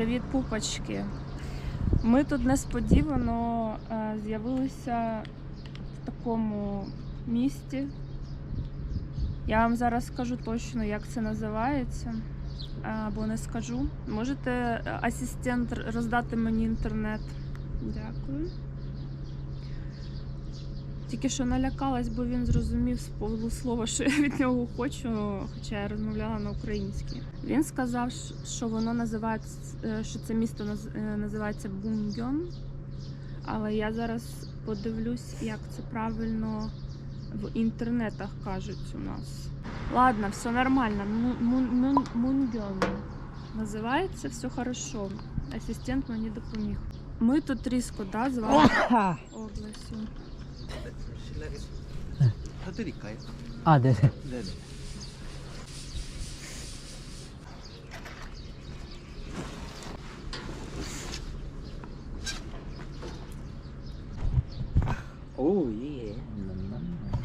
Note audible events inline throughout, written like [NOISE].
Привіт, пупочки. Ми тут несподівано е, з'явилися в такому місті. Я вам зараз скажу точно, як це називається. е, Або не скажу. Можете е, асистент роздати мені інтернет. Дякую. Тільки що налякалась, бо він зрозумів з полуслова, що я від нього хочу, хоча я розмовляла на українській. Він сказав, що воно називається, е, що це місто е, називається Бунгьон. Але я зараз подивлюсь, як це правильно в інтернетах кажуть у нас. Ладно, все нормально. Му- му- му- Мунгьон називається, все хорошо. Асистент мені допоміг. Ми тут різко, да, з вами областю. 해드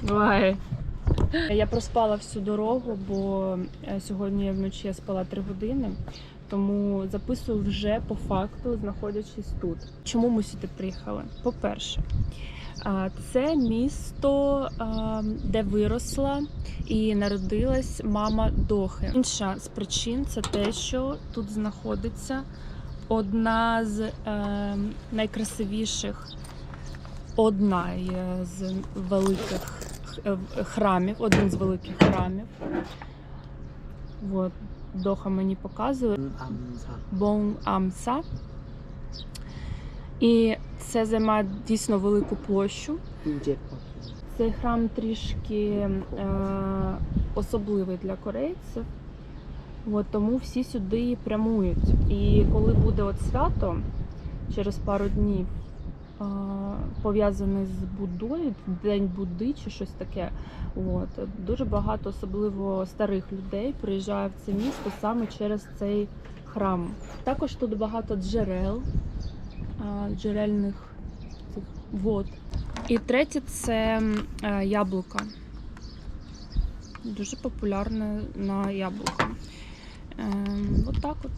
Ой. Я проспала всю дорогу, бо е, сьогодні вночі я спала 3 години, тому записую вже по факту, знаходячись тут. Чому ми сюди приїхали? По-перше, це місто, де виросла і народилась мама Дохи. Інша з причин це те, що тут знаходиться одна з е, найкрасивіших одна з великих Е, храмів, один з великих храмів. От, Доха мені показує Бон Амса. І це займає дійсно велику площу. Цей храм трішки е, особливий для корейців, От, тому всі сюди прямують. І коли буде от свято через пару днів, пов'язане з Буддою, День Будди чи щось таке. От, дуже багато, особливо старих людей, приїжджає в це місто саме через цей храм. Також тут багато джерел, джерельних цих вод. І третє це е, яблука. Дуже популярне на яблука. Ем, Отак от.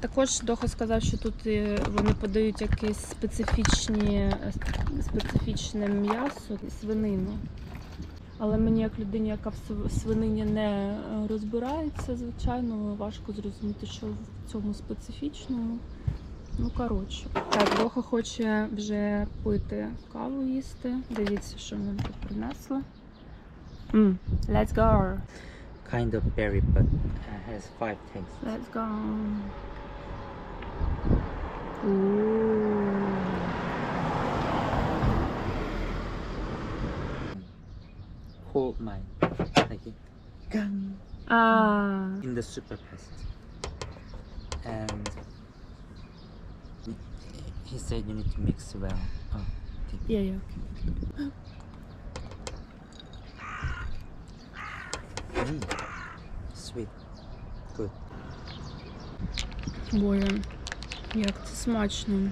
Також Доха сказав, що тут е, вони подають якесь специфічні, е, специфічне м'ясо, свинину. Але мені, як людині, яка в свинині не е, розбирається, звичайно, важко зрозуміти, що в цьому специфічному. Ну, коротше. Так, Доха хоче вже пити каву їсти. Дивіться, що нам тут принесли. Mm, let's go! Kind of berry, but uh, has five tastes. Let's go! Ooh. Hold my like it. Gang. Ah, in the super fast. And he said you need to mix well. Oh, thank you. yeah, yeah. Mm. Sweet. Good. Боже, як це смачно.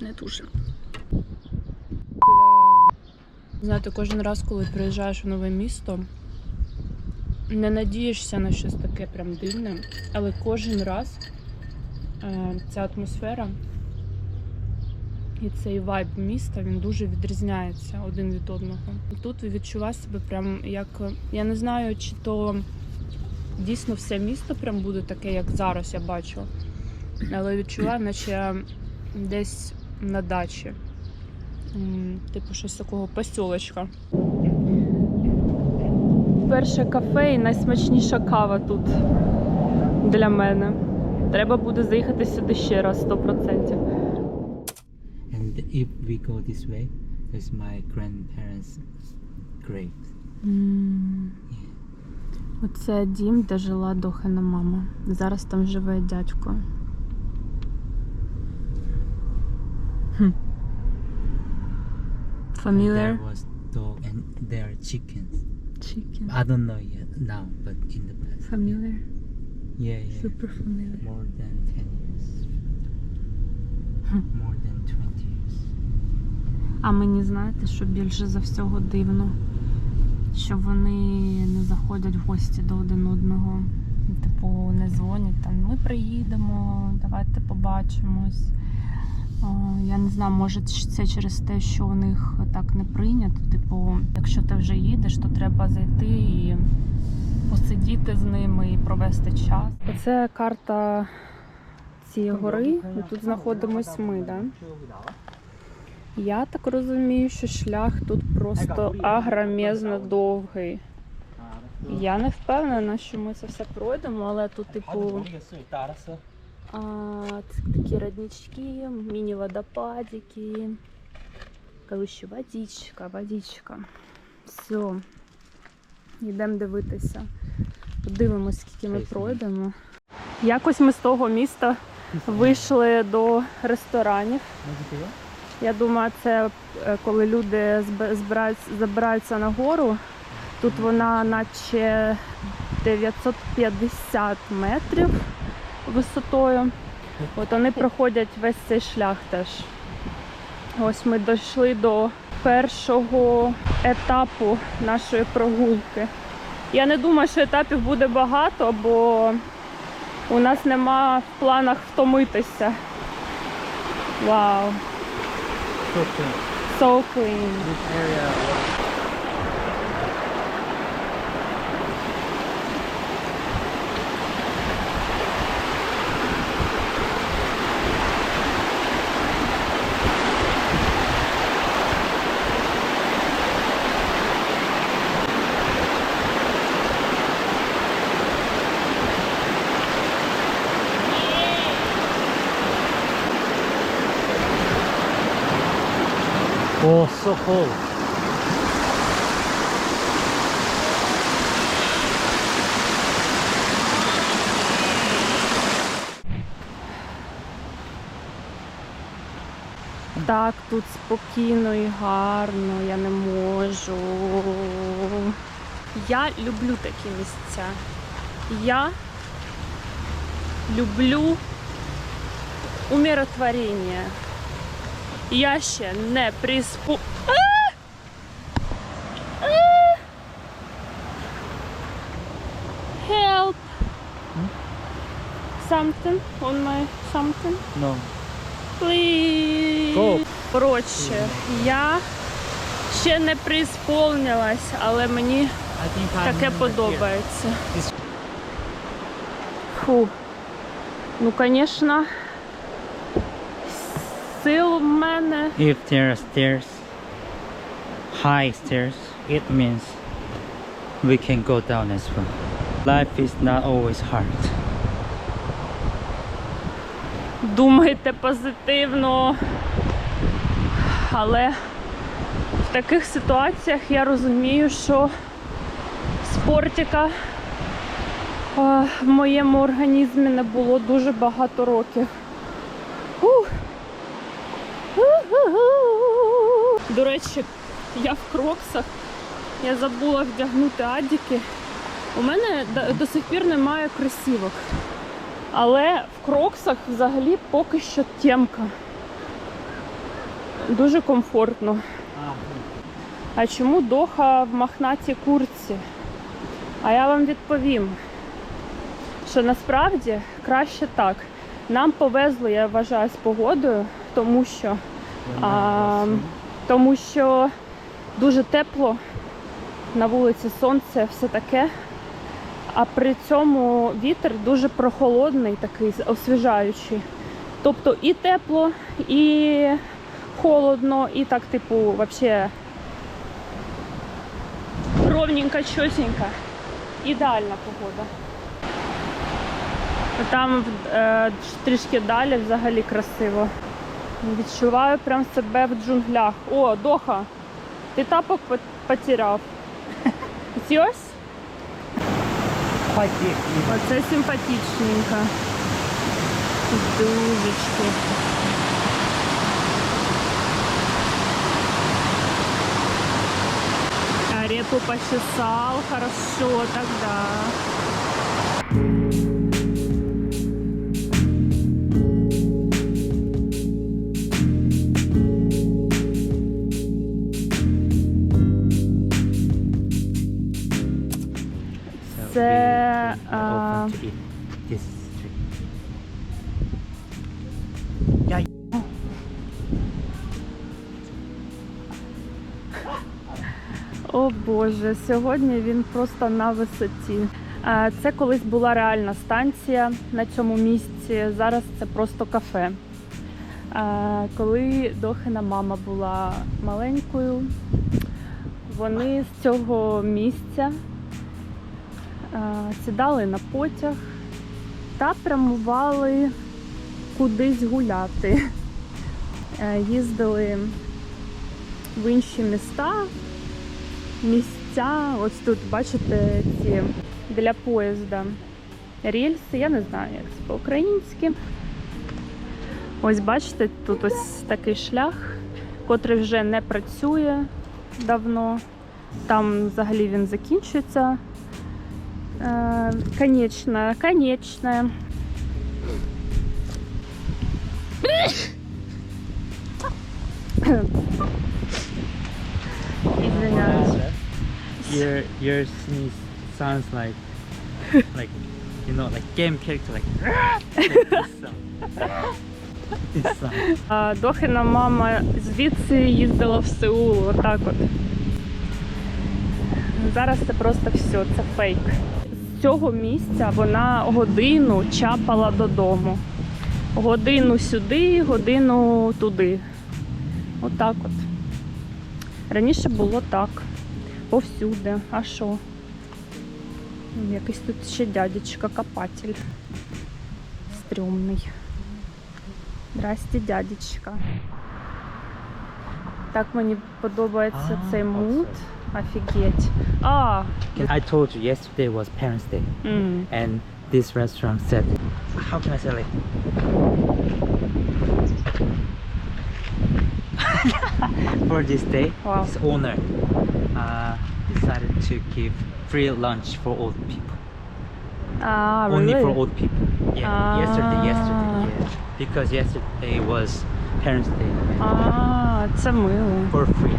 Не дуже. Знаєте, кожен раз, коли приїжджаєш в нове місто, не надієшся на щось таке прям дивне, але кожен раз е, ця атмосфера і цей вайб міста він дуже відрізняється один від одного. Тут відчуваєш себе прям як я не знаю, чи то дійсно все місто прям буде таке, як зараз я бачу. Але відчуваю, наче десь на дачі. Типу щось такого посілочка. Перше кафе і найсмачніша кава тут для мене. Треба буде заїхати сюди ще раз 100%. And if we go this way, there's my grandparents' grave. Оце дім, де жила Дохина мама. Зараз там живе дядько. Хм. And Familiar? there was dog and there are chickens. Chicken. I don't know yet now, but in the past. Familiar? Yeah, yeah. Super familiar. More than ten years. More than А мені знаєте, що більше за всього дивно, що вони не заходять в гості до один одного. Типу, не дзвонять там, ми приїдемо, давайте побачимось. Я не знаю, може це через те, що у них так не прийнято. Типу, якщо ти вже їдеш, то треба зайти і посидіти з ними і провести час. Оце карта цієї гори. І тут знаходимось ми, да? Я так розумію, що шлях тут просто агромезно довгий. Я не впевнена, що ми це все пройдемо, але тут, типу, а, такі роднички, міні-водопадики. Коротше, водичка, водичка. Все. Йдемо дивитися. Подивимось, скільки ми пройдемо. Якось ми з того міста вийшли до ресторанів. Я думаю, це е, коли люди забираються на гору. Тут вона наче 950 метрів висотою. От вони проходять весь цей шлях теж. Ось ми дійшли до першого етапу нашої прогулки. Я не думаю, що етапів буде багато, бо у нас нема в планах втомитися. Вау, so clean. So cold. Так, тут спокійно і гарно, я не можу. Я люблю такі місця. Я люблю умиротворення. Я ще не приспу... А! А! Help! Something on my something? No. Please. Go. Коротше, я ще не приісполнилась, але мені таке подобається. Фу. Ну, звісно, сил в мене. If there are stairs, high stairs, it means we can go down as well. Life is not always hard. Думайте позитивно. Але в таких ситуаціях я розумію, що спортика е, в моєму організмі не було дуже багато років. До речі, я в кроксах. Я забула вдягнути адіки. У мене до, сих пір немає кросівок. Але в кроксах взагалі поки що темка. Дуже комфортно. А чому доха в махнатій курці? А я вам відповім, що насправді краще так. Нам повезло, я вважаю, з погодою, тому що, а, тому що дуже тепло, на вулиці сонце, все таке. А при цьому вітер дуже прохолодний, такий освіжаючий. Тобто і тепло, і холодно, і так, типу, взагалі ровненько, чотенько. Ідеальна погода. Там е, трішки далі взагалі красиво. Відчуваю прям себе в джунглях. О, Доха, ти тапок пот- потеряв. Quite. Оце симпатичненько. Дужечки. Репу почесал, хорошо тогда. To this street. Yeah. О Боже, сьогодні він просто на висоті. Це колись була реальна станція на цьому місці. Зараз це просто кафе. Коли Дохина мама була маленькою, вони з цього місця сідали на потяг та прямували кудись гуляти. Е, Їздили в інші міста, місця. Ось тут, бачите, ці для поїзда рельси. Я не знаю, як це по-українськи. Ось бачите, тут ось такий шлях, котрий вже не працює давно. Там взагалі він закінчується. Е, Конечно, конечно. Извиняюсь. Your your sneeze sounds like like you know like game character like. This. [LAUGHS] А Дохина мама звідси їздила в Сеул, отак от. Зараз це просто все, це фейк. З цього місця вона годину чапала додому. Годину сюди, годину туди. Отак от. Раніше було так. Повсюди. А що? Якийсь тут ще дядечка копатель. Стрьомний. Здрасте, дядечка. Так мені подобається А, цей оце. мут. Офігеть. А, I told you yesterday was Parents' Day, м, and this restaurant said, how can I say like? [LAUGHS] For this day, Wow. its owner uh, decided to give free lunch for old people. а, Only for really? old people. Yeah, yesterday, yesterday, Ah. yeah. Because yesterday was Parents' Day and А, це мило. for free.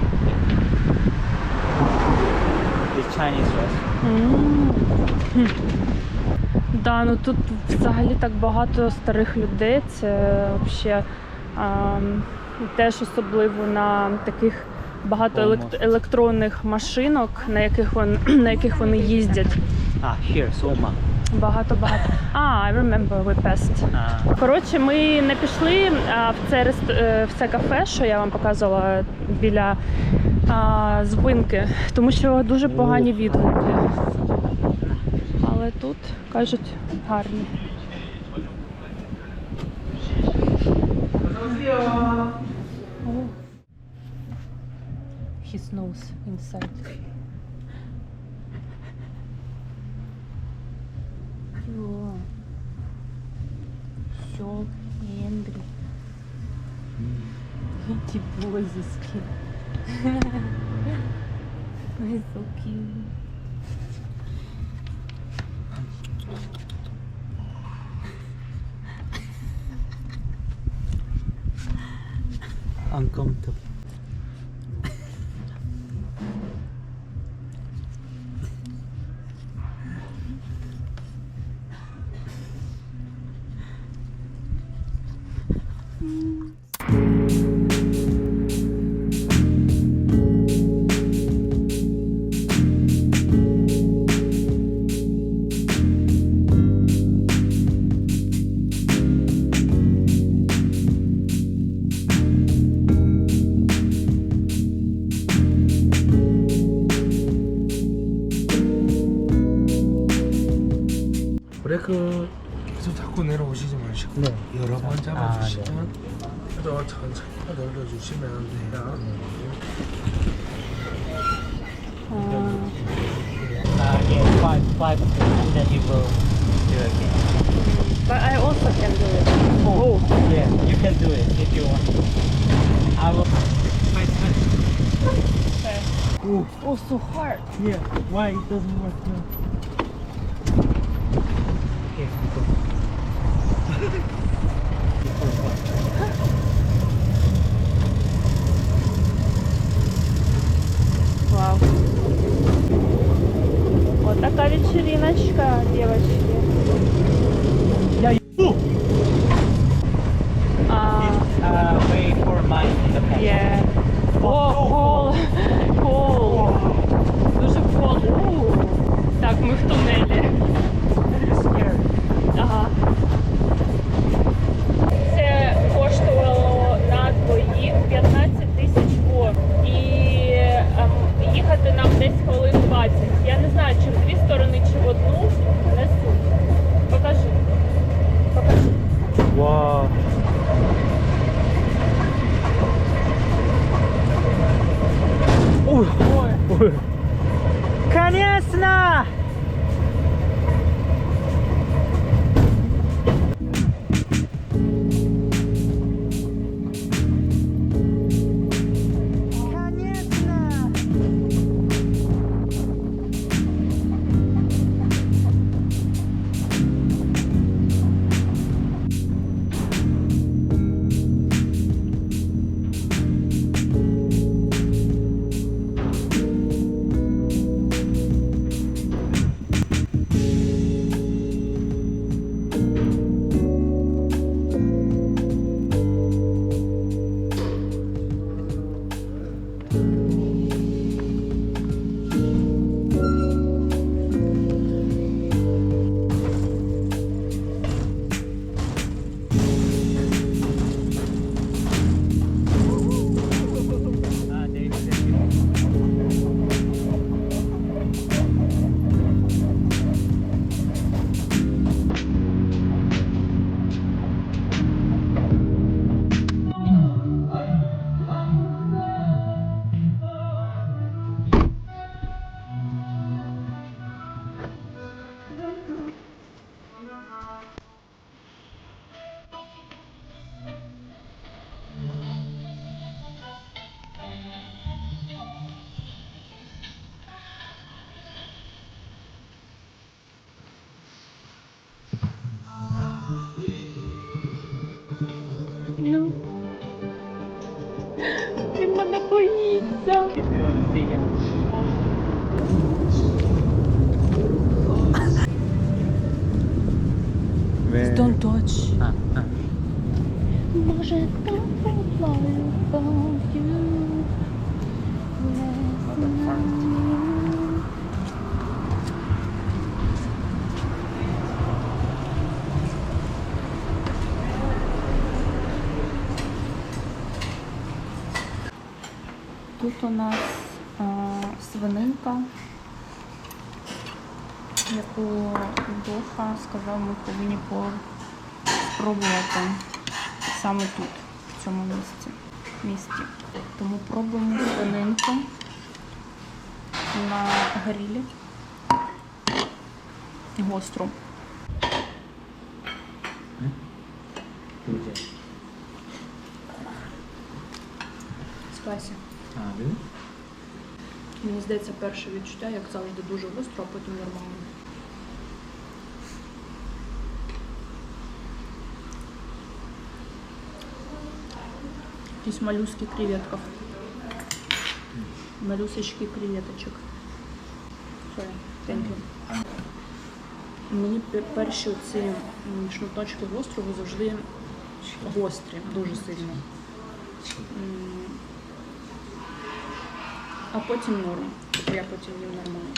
Chinese. М. Да, ну тут взагалі так багато старих людей. Це взагалі теж особливо на таких багато елект- електронних машинок, на яких вони [CLEARS THROAT] на яких вони їздять. Ah, here, Soma. Багато багато. А, I remember we passed. Коротше, ми не пішли в це е, в це кафе, що я вам показувала біля а, зупинки, тому що дуже погані відгуки. Але тут кажуть гарні. His nose inside. Йо. Що Ендрі. Ті бозіски. [LAUGHS] Ой, so cute. uncomfortable. 브 5 and you will do again. But I also can do it. Oh, oh. yeah, you can do it if you want. I will. Wait, wait. Okay. Ooh. Oh, so hard. Yeah, why it doesn't work now? Okay, Don't touch. Ah, ah. Може, about. Тут у нас а, свининка, яку Доха сказав, ми повинні по спробувати саме тут, в цьому місці. місті. Тому пробуємо свининку на грилі. Гостру. Really? Мені здається, перше відчуття, як завжди, дуже гостро, а потім нормально. Якісь малюски креветков. Малюсочки креветочок. Мені перші ці м, шматочки гострого завжди гострі, дуже сильно. А потім норм. Тобто я потім їм нормально.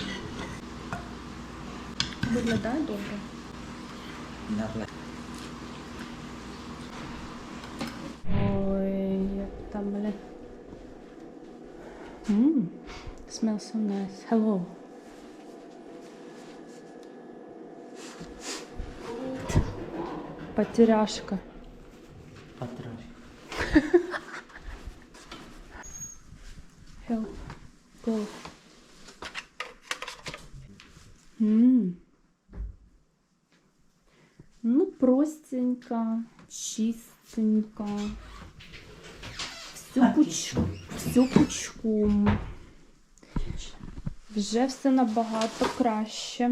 Виглядає добре. Smells so nice. Hello. Потеряшка. Patrón. Help. Go. Ммм. Ну, простенько, чистенько. Все, пуч... все пучком. Вже все набагато краще.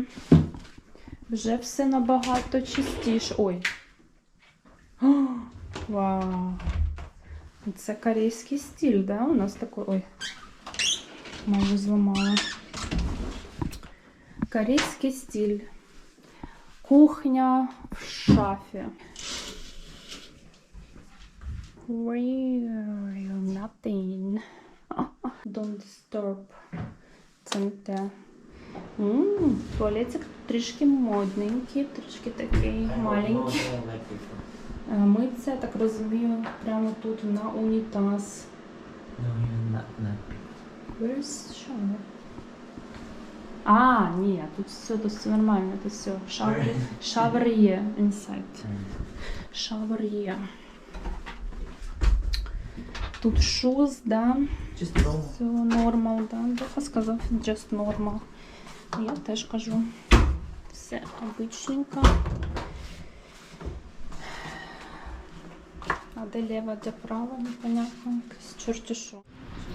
Вже все набагато чистіше. Ой. О, вау. Це корейський стиль, да? У нас такой. Ой. Майже зламала. Корейський стиль. Кухня в шафі. Real nothing. [LAUGHS] Don't disturb. Це не те. Туалетик трішки модненький, трішки такий маленький. Е, Миться, так розумію, прямо тут на унітаз. Where's shower? А, ні, тут все, тут все нормально, тут все. Шавер, шавер є inside. Шавер є. Тут шуз, да. Just normal. Все нормал, да. Доха сказав just normal. Я теж кажу. Все обичненько. А де ліва, де права, непонятно. Якось чорті що.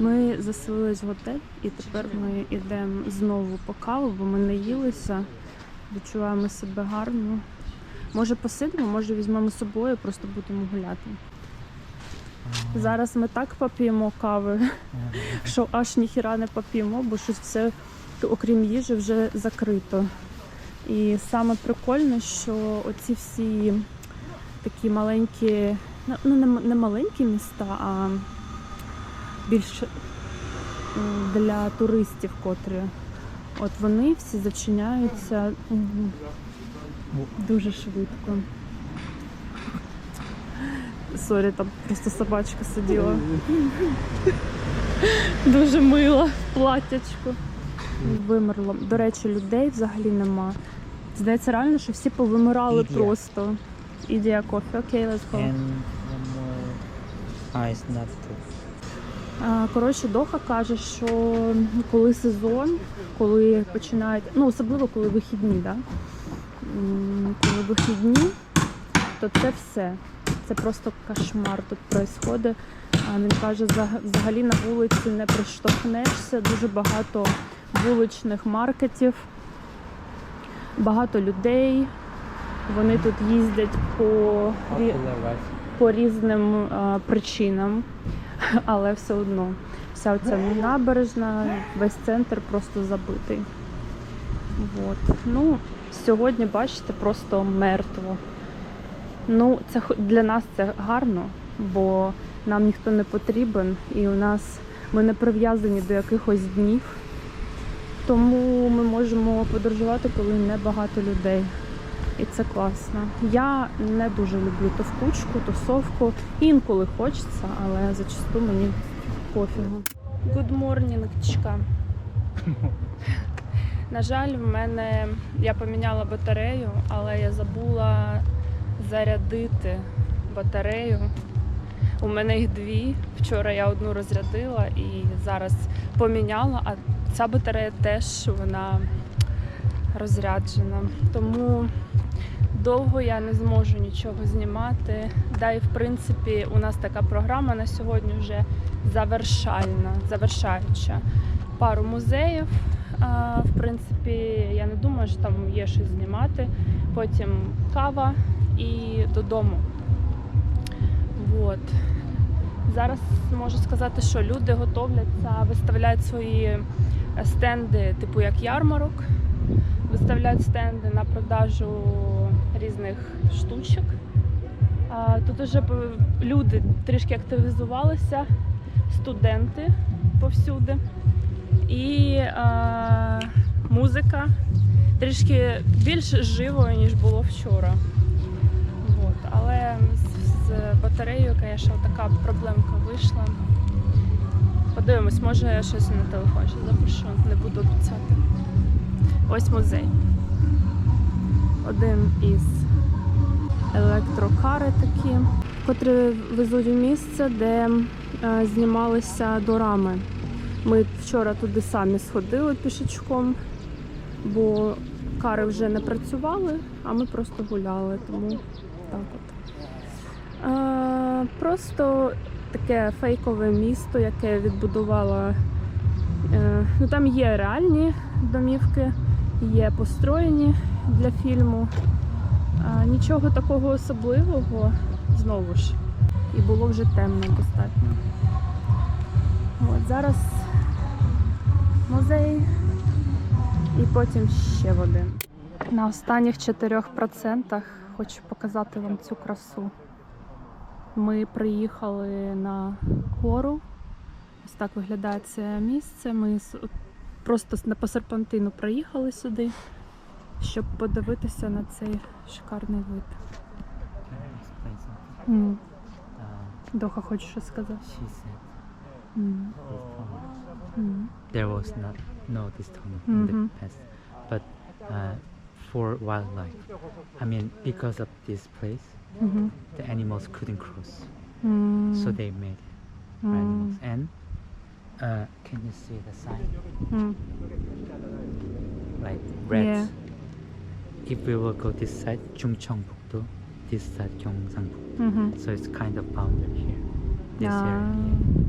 Ми заселились в готель і тепер ми йдемо знову по каву, бо ми не їлися. Відчуваємо себе гарно. Може посидимо, може візьмемо з собою, просто будемо гуляти. Зараз ми так поп'ємо кави, що аж ніхіра не поп'ємо, бо щось все, окрім їжі, вже закрито. І саме прикольне, що оці всі такі маленькі, ну не, не маленькі міста, а більш для туристів, котрі. От вони всі зачиняються дуже швидко. Сорі, там просто собачка сиділа. Дуже мила в платтячку. Вимерло. До речі, людей взагалі нема. Здається, реально, що всі повимирали Ідія. просто. Ідея кофе, окей, let's go. It's not too. Коротше, Доха каже, що коли сезон, коли починають, ну особливо коли вихідні, да? Коли вихідні, то це все. Це просто кошмар тут відбувається. Він каже, взагалі на вулиці не приштовхнешся, дуже багато вуличних маркетів, багато людей. Вони тут їздять по по різним е, причинам, [LAUGHS] але все одно вся оця набережна, весь центр просто забитий. От. Ну, сьогодні, бачите, просто мертво. Ну, це хо- для нас це гарно, бо нам ніхто не потрібен, і у нас ми не прив'язані до якихось днів. Тому ми можемо подорожувати, коли небагато людей. І це класно. Я не дуже люблю товкучку, тусовку. Інколи хочеться, але зачасту мені пофігу. Good morning, чка. [LAUGHS] На жаль, в мене я поміняла батарею, але я забула зарядити батарею. У мене їх дві. Вчора я одну розрядила і зараз поміняла, а ця батарея теж вона розряджена. Тому довго я не зможу нічого знімати. Да, і в принципі у нас така програма на сьогодні вже завершальна, завершаюча. Пару музеїв. В принципі, я не думаю, що там є щось знімати. Потім кава і додому. Вот. Зараз можу сказати, що люди готовляться, виставляють свої стенди, типу як ярмарок виставляють стенди на продажу різних штучок. Тут вже люди трішки активізувалися, студенти повсюди. І а, музика трішки більш живою, ніж було вчора. З батареєю, звісно, така проблемка вийшла. Подивимось, може я щось на телефон ще запишу, не буду обіцяти. Ось музей. Один із електрокари такі, котрі везуть у місце, де е, знімалися дорами. Ми вчора туди самі сходили пішечком, бо кари вже не працювали, а ми просто гуляли. Тому так от. Просто таке фейкове місто, яке відбудувала. Е, ну, там є реальні домівки, є построєні для фільму. Нічого такого особливого знову ж. І було вже темно достатньо. От, зараз музей і потім ще в один. На останніх 4% хочу показати вам цю красу. Ми приїхали на гору. Ось так виглядає це місце. Ми просто по серпантину приїхали сюди, щоб подивитися на цей шикарний вид. Uh, Доха, хочеш щось сказати? there was not no this tunnel in Mhm. the past, but uh, for wildlife, I mean because of this place, the animals couldn't cross. Mm. So they made mm. animals. And uh, can you see the sign? Mm. Like red. Yeah. If we will go this side, Chungcheongbukdo. this side Gyeongsangbuk. -hmm. So it's kind of bounded here. This area. Ah.